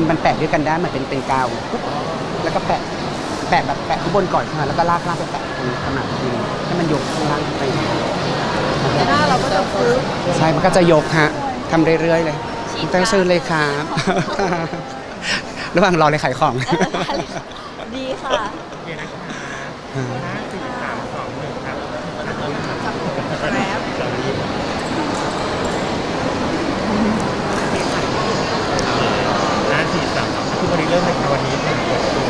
มันมันแปะด้วยกันได้เหมือนเป็นเป็นกาวปุ๊บแล้วก็แปะแปะแบบแปะข้างบนก่อนใช่ไหมแล้วก็ลากลากไปแปะตรงขนาดทีนึงให้มันยกข้างล่างขึ้นไปหน้าเราก็จะฟื้นใช่มันก็จะยกฮะทำเรื่อยๆเลยตั้งชื่อเลยครับระหว่างรอเลยขายของ ดีค่ะ โอเคนะคะห้าสี่สามสองหนึ่งครับ แล้ว ห้าสี่สามสองคือวันนี้เริ่มเลยค่ะวันนี้เป็นเปิดตัว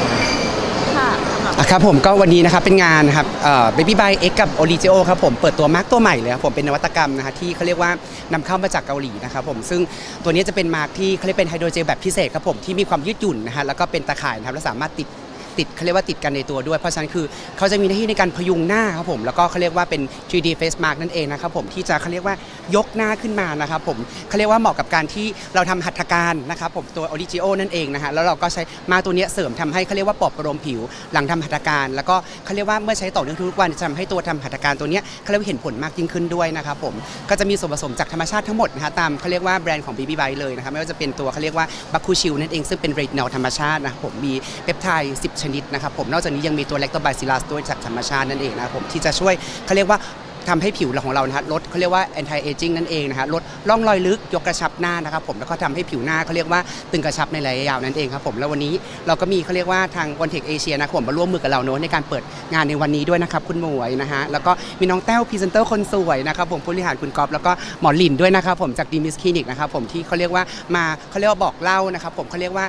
ค่ะ อะ ครับผมก็วันนี้นะครับเป็นงานนะครับเอ่อ Baby by X กับ o r i g i o ครับผมเปิดตัวมาร์กตัวใหม่เลยครับผมเป็นนวัตกรรมนะฮะที่เขาเรียกว่านำเข้ามาจากเกาหลีนะครับผมซึ่งตัวนี้จะเป็นมาร์กที่เขาเรียกเป็นไฮโดรเจลแบบพิเศษครับผมที่มีความยืดหยุ่นนะฮะแล้วก็เป็นตะข่ายนะครับและสามารถติด ติดเขาเรียกว่าติดกันในตัวด้วย เพราะฉะนั้นคือเขาจะมีหน้าที่ในการพยุงหน้าครับผมแล้วก็เขาเรียกว่าเป็น 3D face mask นั่นเองนะครับผมที่จะเขาเรียกว่ายกหน้าขึ้นมานะครับผมเขาเรียกว่าเหมาะกับการที่เราทำหัตถการนะครับผมตัว Origio นั่นเองนะฮะแล้วเราก็ใช้มาตัวนี้เสริมทำให้เขาเรียกว่าปลอบประโลมผิว หลังทำหัตถการ แล้วก็เขาเรียกว่าเมื่อใช้ต่อเนื่องทุกวันจะทำให้ตัวทำหัตถการตัวนี้เขาเรียกว่าเห็นผลมากยิ่งขึ้นด้วยนะครับผมก็จะมีส่วนผสมจากธรรมชาติทั้งหมดนะฮะตามเขาเรียกว่าแบรนด์ของ BB b y เลยนะครับไม่ว่าจะเป็นตัวเขาเรียกว่าบัคคูชิลนั่นเองซึ่งเป็นเรดนอลธรรมชาตินะผมมีเปปไทด์10ชนิดนะครับผมนอกจากนี้ยังมีตัวเล็กตไบซิลัสด้วยจากธรรมชาตินั่นเองนะครับผมที่จะช่วยเขาเรียกว่า ทำให้ผิวของเรานะฮะลดเขาเรียกว่า anti aging นั่นเองนะฮะลดร่องรอยลึกยกกระชับหน้านะครับผมแล้วก็ทำให้ผิวหน้าเขาเรียกว่าตึงกระชับในระยะยาวนั่นเองครับผมแล้ววันนี้เราก็มีเขาเรียกว่าทางวันเทคเอเชียนะครับผมมาร่วมมือกับเราเนอะในการเปิดงานในวันนี้ด้วยนะครับคุณหมวยนะฮะแล้วก็มีน้องแต้วพรีเซนเตอร์คนสวยนะครับผมผู้บริหารคุณก๊อฟแล้วก็หมอหลินด้วยนะครับผมจากดีมิสคลินิกนะครับผมที่เขาเรียกว่ามาเขาเรียกว่าบอกเล่านะครับผมเขาเรียกว่า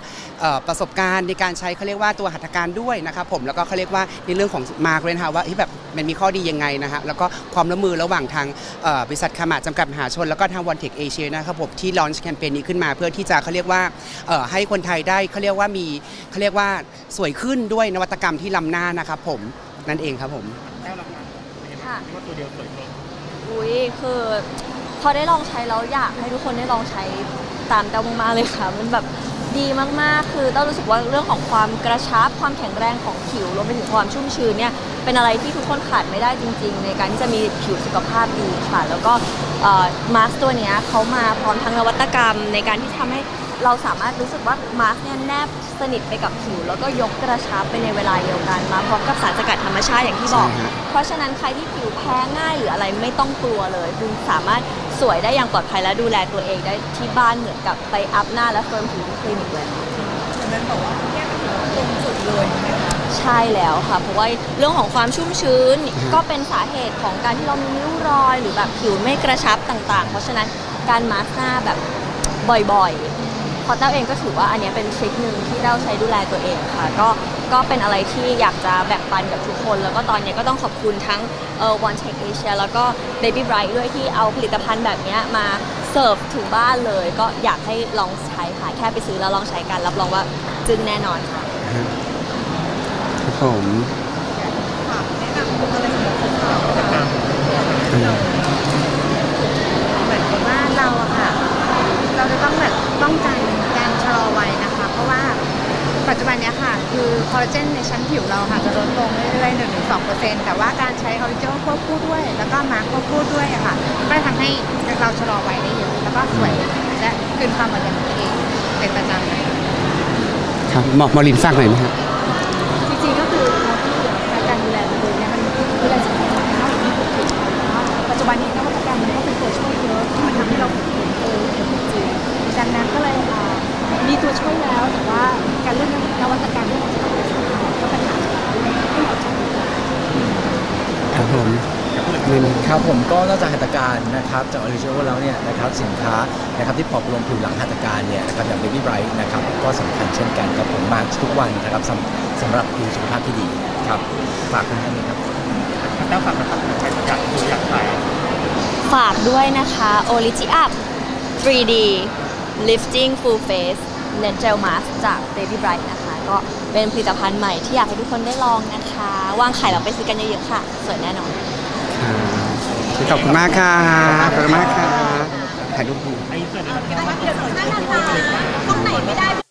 ประสบการณ์ในการใช้เขาเรียกว่าตัวหัตถการด้วยนะครับผมแล้วก็เขาเรียกว่าในเรื่องของมาร์กเลยนะฮะว่าแบบมันมีข้อดียังไงนะฮะแล้วก็ความร่วมมือระหว่างทางเอ่อบริษัทคามาจำกัดมหาชน แล้วก็ทางวันเทคเอเชียนะครับผมที่ลอนช์แคมเปญนี้ขึ้นมา เพื่อที่จะเขาเรียกว่าเอ่อให้คนไทยได้เขาเรียกว่ามีเขาเรียกว่าสวยขึ้นด้วยนวัตกรรมที่ล้ำหน้านะครับผมนั่นเองครับผมแต้วละครับเป็นยังไงค่ะว่าตัวเดียวสวยครบอุ้ยคือพอได้ลองใช้แล้วอยากให้ทุกคนได้ลองใช้ตามเต้ามากๆเลยค่ะ มันแบบ ดีมากๆ คือเต้ารู้สึกว่าเรื่องของความกระชับความแข็งแรงของผิวรวมไปถึงความชุ่มชื้นเนี่ยเป็นอะไรที่ทุกคนขาดไม่ได้จริง ๆ ในการที่จะมีผิวสุขภาพดีค่ะ แล้วก็มาสตัวเนี้ยเขามาพร้อมทั้งนวัตกรรม ในการที่ทำให้เราสามารถรู้สึกว่ามาสเนี่ยแนบสนิทไปกับผิว แล้วก็ยกกระชับไปในเวลาเดียวกันมาพร้อมกับสารสกัดธรรมชาติอย่างที่บอกใช่ฮะเพราะฉะนั้นใครที่ผิวแพ้ง่ายหรืออะไรไม่ต้องกลัวเลย คุณสามารถ สวยได้อย่างปลอดภัยและดูแลตัวเองได้ที่บ้านเหมือนกับไปอัพหน้าและเฟิร์มผิวที่คลินิกเลยใช่แล้วค่ะ เพราะว่าเรื่องของความชุ่มชื้นอือฮะก็เป็นสาเหตุของการที่เรามีริ้วรอย หรือแบบผิวไม่กระชับต่าง ๆ เพราะฉะนั้นการมาสก์หน้าแบบบ่อยๆเพราะเต้าเองก็ถือว่าอันเนี้ยเป็นทริคหนึ่งที่เต้าใช้ดูแลตัวเองค่ะ ก็ ก็เป็นอะไรที่อยากจะแบ่งปันกับทุกคน แล้วก็ตอนเนี้ยก็ต้องขอบคุณทั้งเอ่อ One Tech Asia แล้วก็ Baby Bright ด้วยที่เอาผลิตภัณฑ์แบบเนี้ยมาเสิร์ฟถึงบ้านเลย ก็อยากให้ลองใช้ค่ะแค่ไปซื้อแล้วลองใช้กันรับรองว่าจึ้งแน่นอนค่ะครับผมเหมือนกับว่าเราอะค่ะ เราจะต้องแบบป้องกันการชะลอวัยนะคะ เพราะว่าปัจจุบันเนี้ย ค่ะคือคอลลาเจนในชั้นผิวเราค่ะจะลดลงเรื่อยๆหนึ่งถึงสองเปอร์เซ็นต์แต่ว่าการใช้คอลลาเจนควบคู่ด้วย แล้วก็มาร์คควบคู่ด้วยอะค่ะ ก็จะทำให้เราชะลอวัยได้เยอะแล้วก็สวยและคืนความเหมือนเดิมตัวเองเป็นประจำเลยครับหมอหมอหลินฝากหน่อยไหมครับจริงๆก็คือ ตัวช่วยแล้วแต่ว่าการเลือกนวัตกรรมที่เราะต้องไปใช้ก็ปัญหาที่เราจะครับผมเงินครับผมก็นอกจากหัตถการนะครับจากออริจินอลแล้วเนี่ยนะครับสินค้านะครับที่ปอบประโลมผิวหลังหัตถการเนี่ยนะครับอย่าง Baby Bright นะครับก็สำคัญเช่นกันครับผมมาทุกวันนะครับสำสำหรับผิวสุขภาพที่ดีครับฝากคุณท่านนี้ครับแต้วฝากนะครับใครอยากดูอยากขายฝากด้วยนะคะ o l i g i Up 3D Lifting Full Face Net Gel Mask จาก Baby Bright นะคะ ก็เป็นผลิตภัณฑ์ใหม่ที่อยากให้ทุกคนได้ลองนะคะ วางขายเราไปซื้อกันเยอะๆค่ะ สวยแน่นอน ขอบคุณมากค่ะ ขอบคุณมากค่ะถ่ายรูปคู่ไอ้เสื้อนะครับห้องไหนไม่ได้